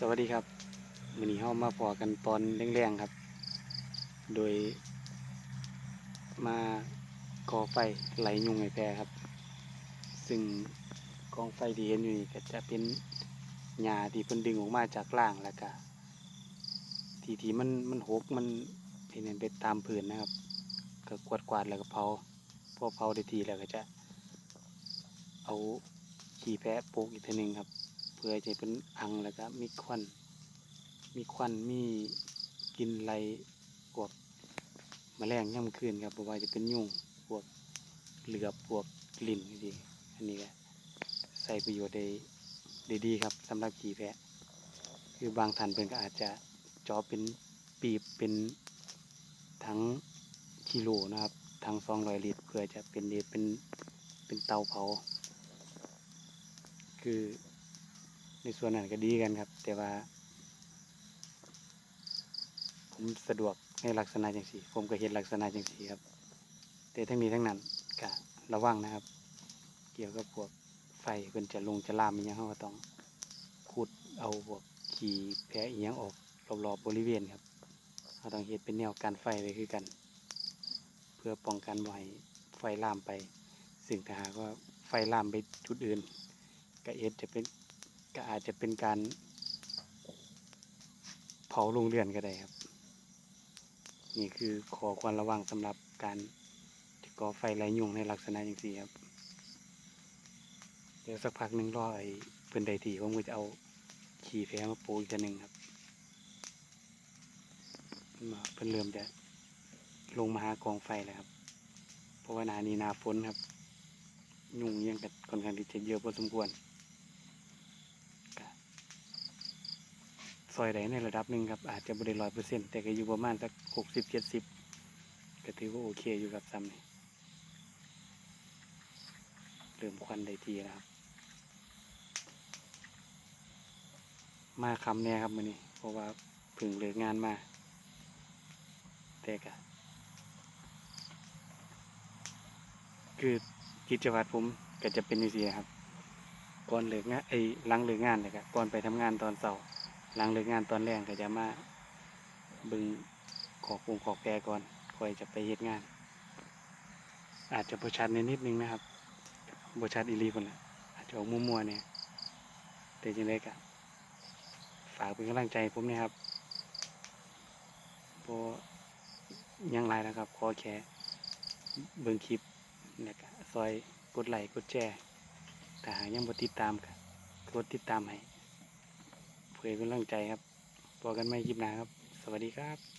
สวัสดีครับวันนี้เฮามาพอกันตอนแรงๆครับ โดย มาก่อไฟไหลยุงไอแพรครับ ซึ่งกองไฟที่เห็นอยู่นี่ก็จะเป็นหญ้าที่เพิ่นดึงออกมาจากล่างแล้วก็ทีทีมันมันหกมันเป็นนั่นไปตามพื้นนะครับ ก็กวาดกวาดแล้วก็เผาพอเผาได้ทีแล้วก็จะ เอาขี้แพะโปกอีกทีหนึ่งครับ เพื่อจะเป็นอังแล้วก็มีควัน มีควันมีกินไรพวกแมลงย่ำคืนครับเพราะว่าจะเป็นยุงพวกเหลือบพวกกลิ่นดีอันนี้ก็ใส่ประโยชน์ได้ได้ดีครับสำหรับขี้แพะ คือบางท่านเพิ่นก็อาจจะจอเป็นปีบเป็นทั้งกิโลนะครับทั้งสองร้อยลิตรเพื่อจะเป็นเดเป็นเป็นเตาเผา คือ ในส่วนนั้นก็ดีกันครับ แต่ว่าผมสะดวกในลักษณะจังสีผมก็เห็นลักษณะจังสีครับ แต่ทั้งนี้ทั้งนั้นก็ระวังนะครับ เกี่ยวกับพวกไฟเพิ่นจะลงจะลามอหยังเขาก็ต้องขุดเอาพวกขี่แพะอียงออกรอบๆบริเวณครับเราต้องเฮ็ดเป็นแนวการไฟไว้คือกัน เพื่อป้องกันบ่ให้ไฟลามไปซึ่งถ้าหากว่าไฟลามไปจุดอื่นก็เอสจะเป็น ก็อาจจะเป็นการเผาโรงเรือนก็ได้ครับ นี่คือขอความระวังสำหรับการที่ก่อไฟไหลยุงในลักษณะอย่างนี้ครับ เดี๋ยวสักพักหนึ่งรอไอ้เพิ่นใดทีผมก็จะเอาขี่แพมาปูอีกทีหนึ่งครับมาเพิ่นเริ่มจะลงมาหากองไฟแล้วครับ เพราะว่านานี้นาฝนครับ ยุงยี่ยงกันค่อนข้างที่จะเยอะพอสมควร ซอยใดในระดับหนึ่งครับ อาจจะบริร้อยเปอร์เซ็นต์แต่ก็อยู่ประมาณสักหกสิบเจ็ดสิบก็ถือว่าโอเคอยู่ครับซ้ำนี่เริ่มควันได้ทีแล้วครับ มาคำเนี่ยครับมือนี้ เพราะว่าเพึ่งเลิกงานมาแต่ก็คือกิจวัตรผมก็จะเป็นนี่สิครับ ก่อนเลิกงานไอ้หลังเลิกงานเลยครับก่อนไปทำงานตอนเช้า หลังเลิกงานตอนแรกก็จะมาเบึงขอกปรุงขอกแปรก่อนค่อยจะไปเฮ็ดงาน อาจจะประชัดในนิดนึงนะครับประชัดอีหลีคนละอาจจะออกมัวๆเนี่ยแต่จังไดก็ฝากเป็นกำลังใจผมนะครับพราะยังไรนะครับขอแค่เบิ่งคลิปแล้วก็ซอยกดไลค์กดแชร์ถ้าหากยังบ่ติดตามก็กดติดตามให้ เพื่อเป็นกำลังใจครับพบกันใหม่คลิปหน้าครับ สวัสดีครับ